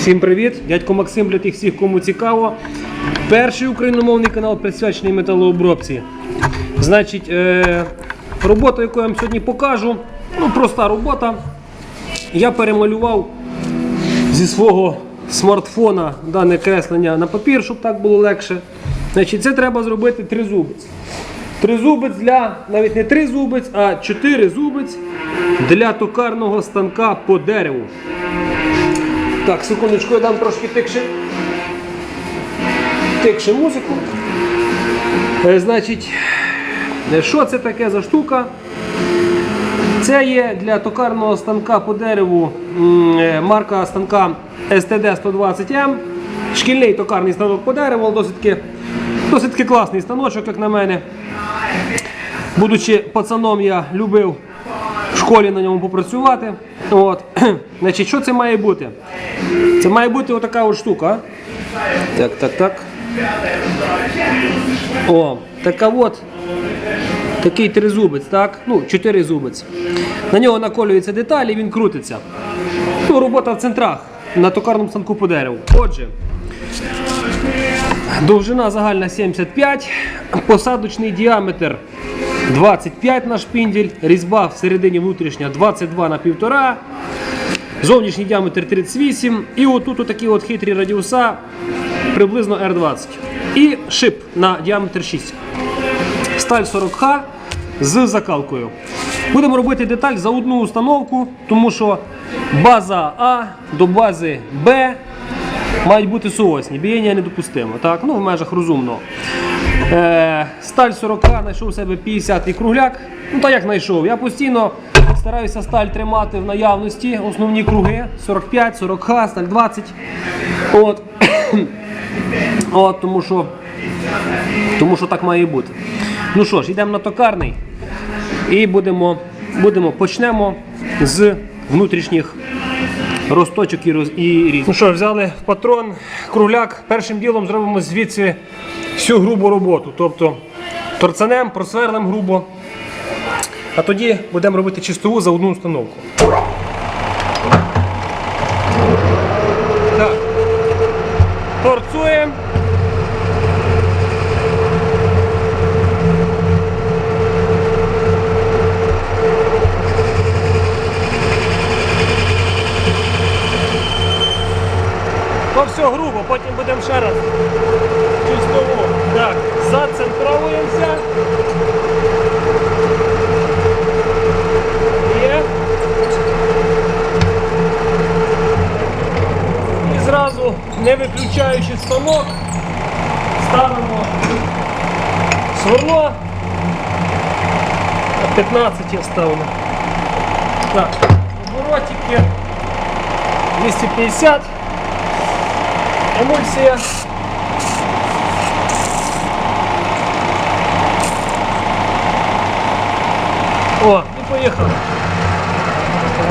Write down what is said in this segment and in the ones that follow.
Всім привіт! Дядько Максим для тих всіх, кому цікаво. Перший україномовний канал присвячений металообробці. Значить, е, робота, яку я вам сьогодні покажу, ну проста робота. Я перемалював зі свого смартфона дане креслення на папір, щоб так було легше. Значить, це треба зробити тризубець. Тризубець для, навіть не тризубець, а чотири зубець для токарного станка по дереву. Так, секундочку, я дам трошки тикше. Тикше музику. Е, значить, е, що це таке за штука? Це є для токарного станка по дереву е, марка станка STD 120M. Шкільний токарний станок по дереву, досить досить класний станочок, як на мене. Будучи пацаном, я любив в школі на ньому попрацювати. От. Значить, що це має бути? Це має бути отака от штука. Так, так, так. О, така от. Такий тризубець, так? Ну, чотири зубець. На нього наколюються деталі, він крутиться. Ну, робота в центрах на токарному станку по дереву. Отже, довжина загальна 75, посадочний діаметр 25 на шпіндель, різьба всередині внутрішня 22 на 1,5, зовнішній діаметр 38 і отут такі от хитрі радіуса приблизно R20. І шип на діаметр 6. Сталь 40Х з закалкою. Будемо робити деталь за одну установку, тому що база А до бази Б мають бути суосні. Бієння недопустимо. Так? Ну, в межах розумного. Е, сталь 40 знайшов себе 50 і кругляк. Ну так як знайшов. Я постійно стараюся сталь тримати в наявності, основні круги 45, 40 х сталь 20. От. От, тому що, тому що так має бути. Ну що ж, йдемо на токарний і будемо, будемо почнемо з внутрішніх росточок і, роз, і різ. Ну що, взяли патрон, кругляк. Першим ділом зробимо звідси всю грубу роботу. Тобто торцанем, просверлим грубо. А тоді будемо робити чистову за одну установку. Так. Торцуємо. То все грубо, потім будемо ще раз. Чистову. Так, зацентровуємося. Є. І зразу, не виключаючи станок, ставимо сверло. 15 я ставлю. Так, оборотики 250. Емульсія. О, і поїхали.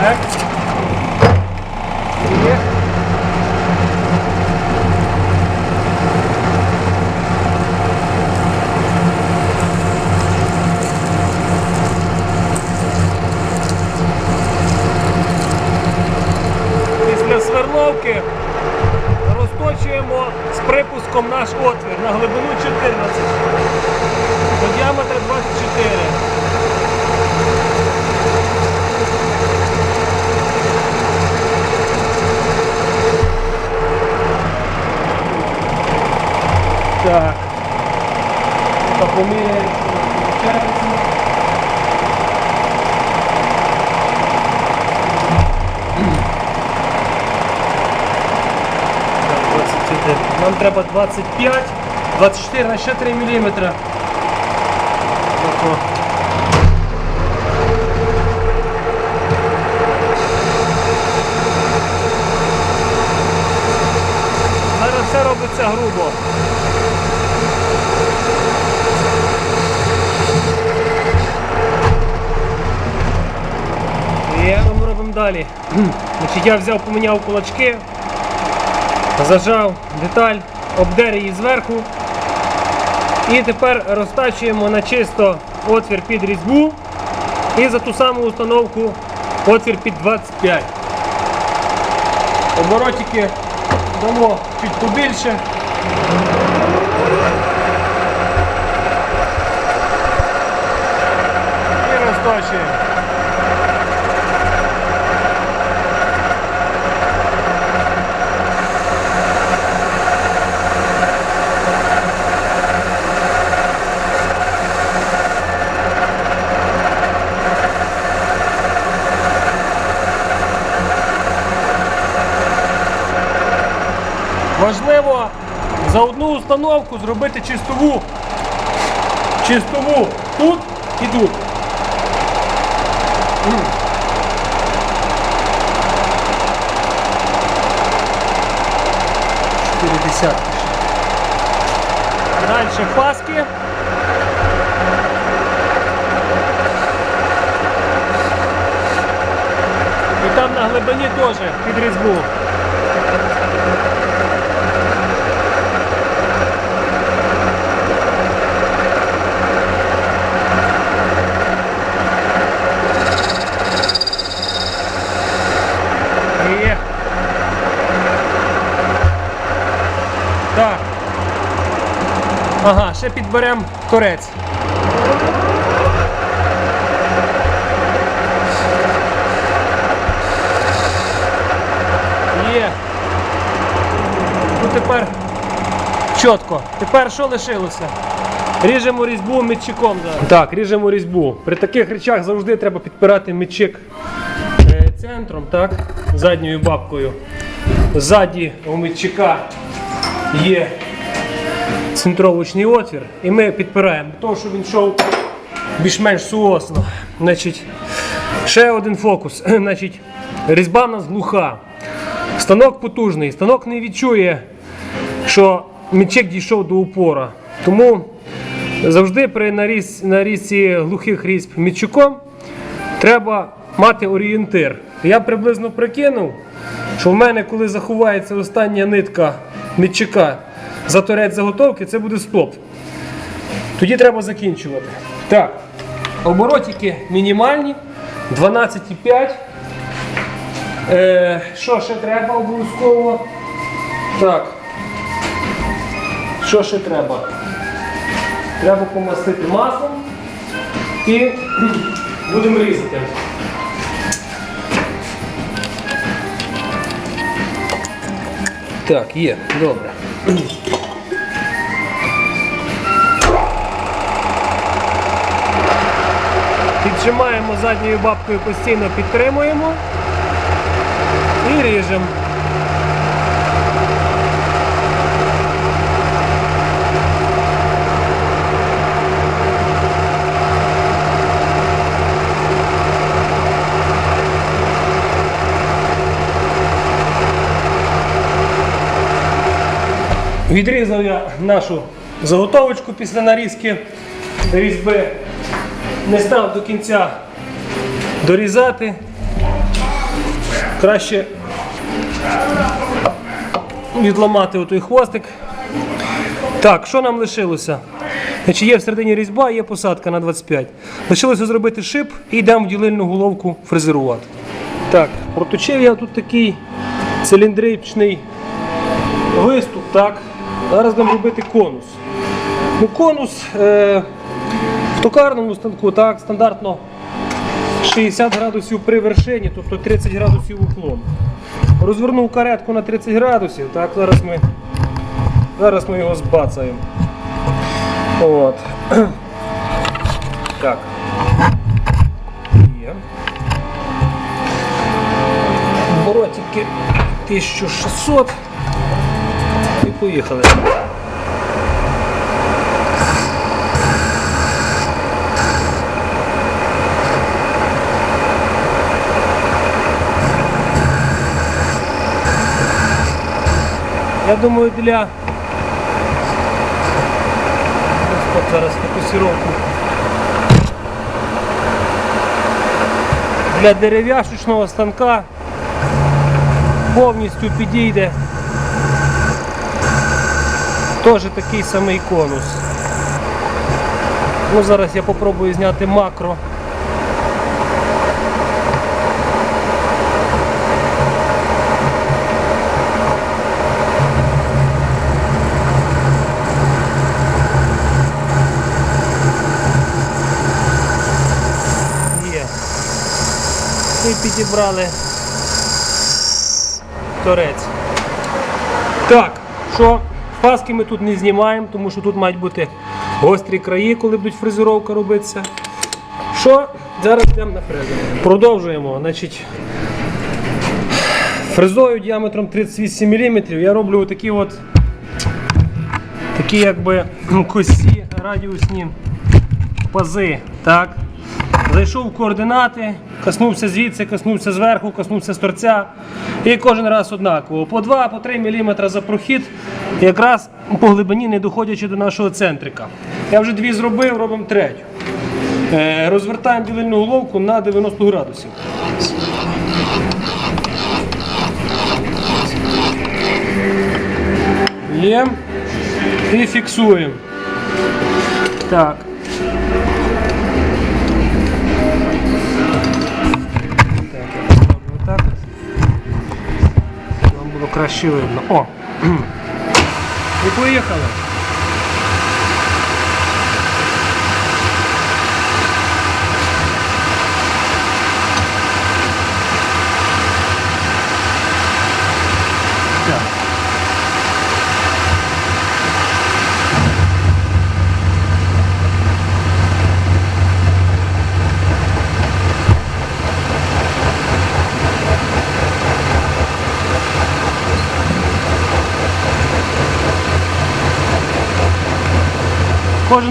Так. Є. Після сверловки припуском наш отвір на глибину 14, до діаметра 24. Так. Та поміряємо, що виходить. Так, 24. Нам треба 25, 24 на ще 3 мм. Зараз все робиться грубо. І ми робимо далі. Значить, я взяв, поміняв кулачки, зажав деталь, обдер її зверху. І тепер розтачуємо на чисто отвір під різьбу і за ту саму установку отвір під 25. Оборотики дамо чуть побільше. І розточуємо. За одну установку зробити чистову. Чистову тут і тут. Чотири десятки. Далі паски. І там на глибині теж під різьбу. Є. Так. Ага, ще підберемо корець. Є. Ну тепер чітко. Тепер що лишилося? Ріжемо різьбу мітчиком зараз. Так, ріжемо різьбу. При таких речах завжди треба підпирати мітчик е, центром, так? Задньою бабкою. Ззаді у мітчика є центровочний отвір, і ми підпираємо того, щоб він йшов більш-менш суусно. Значить, ще один фокус. Значить, різьба в нас глуха. Станок потужний, станок не відчує, що мічик дійшов до упора. Тому завжди при наріз, нарізці глухих різьб мічуком треба мати орієнтир. Я приблизно прикинув, що в мене, коли заховається остання нитка мітчика за заготовки, це буде стоп. Тоді треба закінчувати. Так, оборотики мінімальні, 12,5. Е, що ще треба обов'язково? Так. Що ще треба? Треба помастити маслом і будемо різати. Так, є, добре. Піджимаємо задньою бабкою постійно підтримуємо і ріжемо. Відрізав я нашу заготовочку після нарізки різьби. Не став до кінця дорізати. Краще відламати отой хвостик. Так, що нам лишилося? Значить, є всередині різьба, є посадка на 25. Лишилося зробити шип і йдемо в ділильну головку фрезерувати. Так, проточив я тут такий циліндричний виступ, так. Зараз будемо робити конус. Ну, конус е, токарному станку так, стандартно 60 градусів при вершині, тобто 30 градусів уклон. Розвернув каретку на 30 градусів, так, зараз ми, зараз ми його збацаємо. От. Так. Є. Оборотики 1600. І поїхали. Я думаю, для Ось зараз фокусировку. Для дерев'яшечного станка повністю підійде теж такий самий конус. Ну, зараз я попробую зняти макро. Підібрали. Торець. Так, що паски ми тут не знімаємо, тому що тут мають бути гострі краї, коли будуть фрезеровка робитися. Що? Зараз йдемо на фрезер. Продовжуємо. Значить, фрезою діаметром 38 мм я роблю такі от такі якби косі радіусні пази. Так. Зайшов в координати, коснувся звідси, коснувся зверху, коснувся з торця. І кожен раз однаково. По 2-3 мм за прохід, якраз по глибині не доходячи до нашого центрика. Я вже дві зробив, робимо третю. Е, Розвертаємо ділильну головку на 90 градусів. Є. І фіксуємо. Так, краще. О! І поїхали.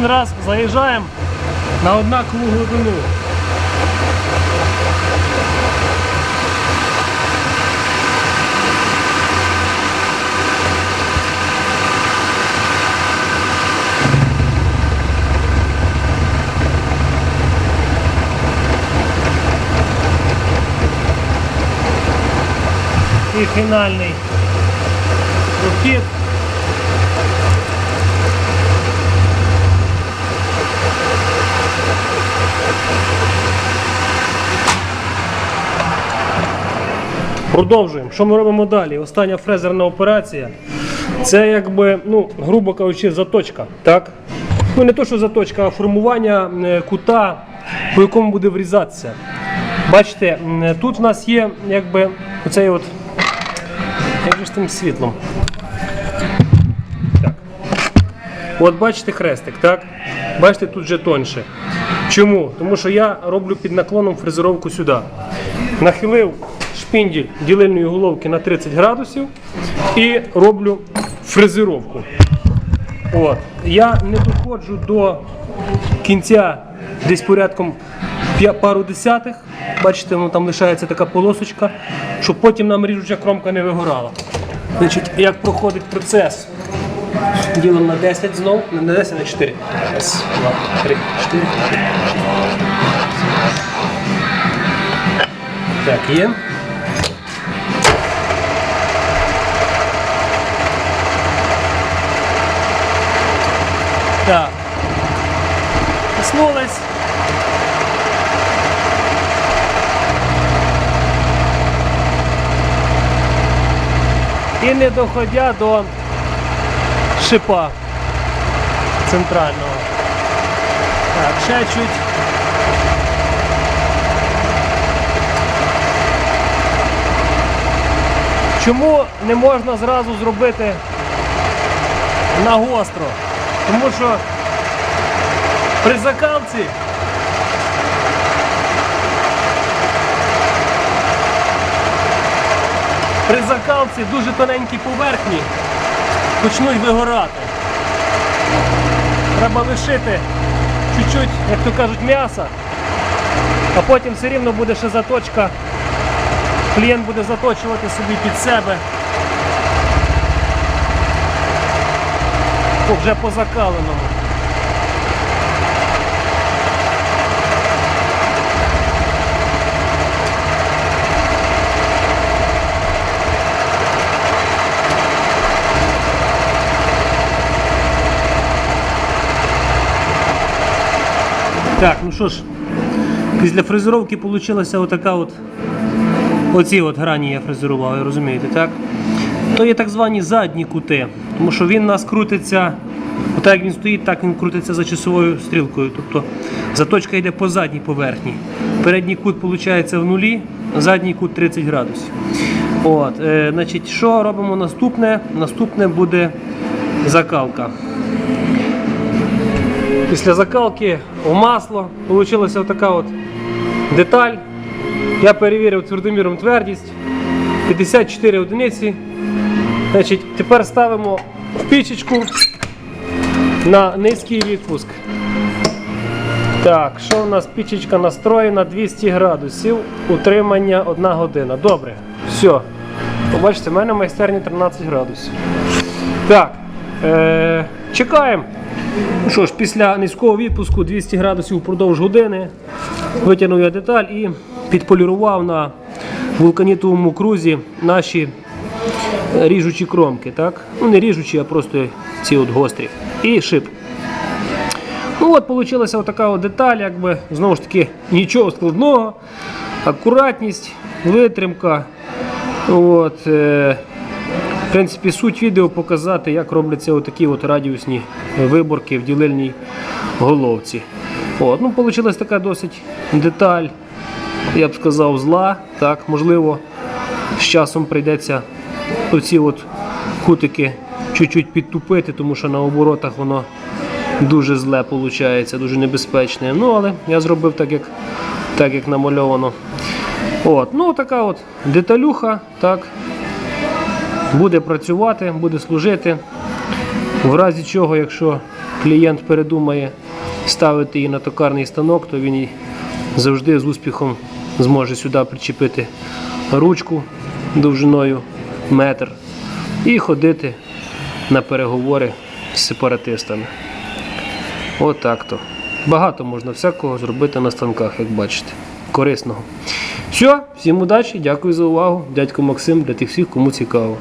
Кожен раз заїжджаємо на однакову глибину. І фінальний прохід. Продовжуємо. Що ми робимо далі? Остання фрезерна операція. Це якби, ну, грубо кажучи, заточка. Так? Ну не то, що заточка, а формування е, кута, по якому буде врізатися. Бачите, тут в нас є якби оцей от. Як же з тим світлом? Так. От бачите хрестик, так? Бачите, тут вже тоньше. Чому? Тому що я роблю під наклоном фрезеровку сюди. Нахилив шпінділь ділильної головки на 30 градусів і роблю фрезеровку. От. Я не доходжу до кінця десь порядком пару десятих. Бачите, ну, там лишається така полосочка, щоб потім нам ріжуча кромка не вигорала. Значить, як проходить процес? Ділимо на 10 знов, не на 10, на 4. Раз, два, три, чотири. Так, є. Так. Коснулась. І не доходя до шипа центрального. Так, ще чуть. Чому не можна зразу зробити на гостро? Тому що при закалці при закалці дуже тоненькі поверхні почнуть вигорати. Треба лишити чуть-чуть, як то кажуть, м'яса, а потім все рівно буде ще заточка. Клієнт буде заточувати собі під себе. Вже по закаленому. Так, ну що ж, після фрезеровки вийшла отака от. Оці от грані я фрезерував, розумієте, так? То є так звані задні кути, тому що він у нас крутиться, отак як він стоїть, так він крутиться за часовою стрілкою. Тобто заточка йде по задній поверхні. Передній кут виходить в нулі, задній кут 30 градусів. От, е, значить, що робимо наступне? Наступне буде закалка. Після закалки в масло вийшла така от деталь. Я перевірив твердоміром твердість 54 одиниці. Значить, тепер ставимо в пічечку на низький відпуск. Так, що у нас пічечка настроєна 200 градусів, утримання 1 година. Добре, все. Побачите, в мене в майстерні 13 градусів. Так, е- чекаємо. Ну що ж, після низького відпуску 200 градусів впродовж години витягнув я деталь і підполірував на вулканітовому крузі наші ріжучі кромки. Так? Ну не ріжучі, а просто ці от гострі. І шип. Ну от вийшла така от деталь, якби знову ж таки нічого складного. Акуратність, витримка. От, е, в принципі, суть відео показати, як робляться отакі от радіусні виборки в ділильній головці. От, ну, вийшла така досить деталь, я б сказав, зла. Так, можливо, з часом прийдеться оці от кутики чуть-чуть підтупити, тому що на оборотах воно дуже зле виходить, дуже небезпечне. Ну, але я зробив так, як, так, як намальовано. От, ну така от деталюха, так, буде працювати, буде служити. В разі чого, якщо клієнт передумає ставити її на токарний станок, то він її завжди з успіхом зможе сюди причепити ручку довжиною метр і ходити на переговори з сепаратистами. Отак то. Багато можна всякого зробити на станках, як бачите. Корисного. Все, всім удачі, дякую за увагу. Дядько Максим для тих всіх, кому цікаво.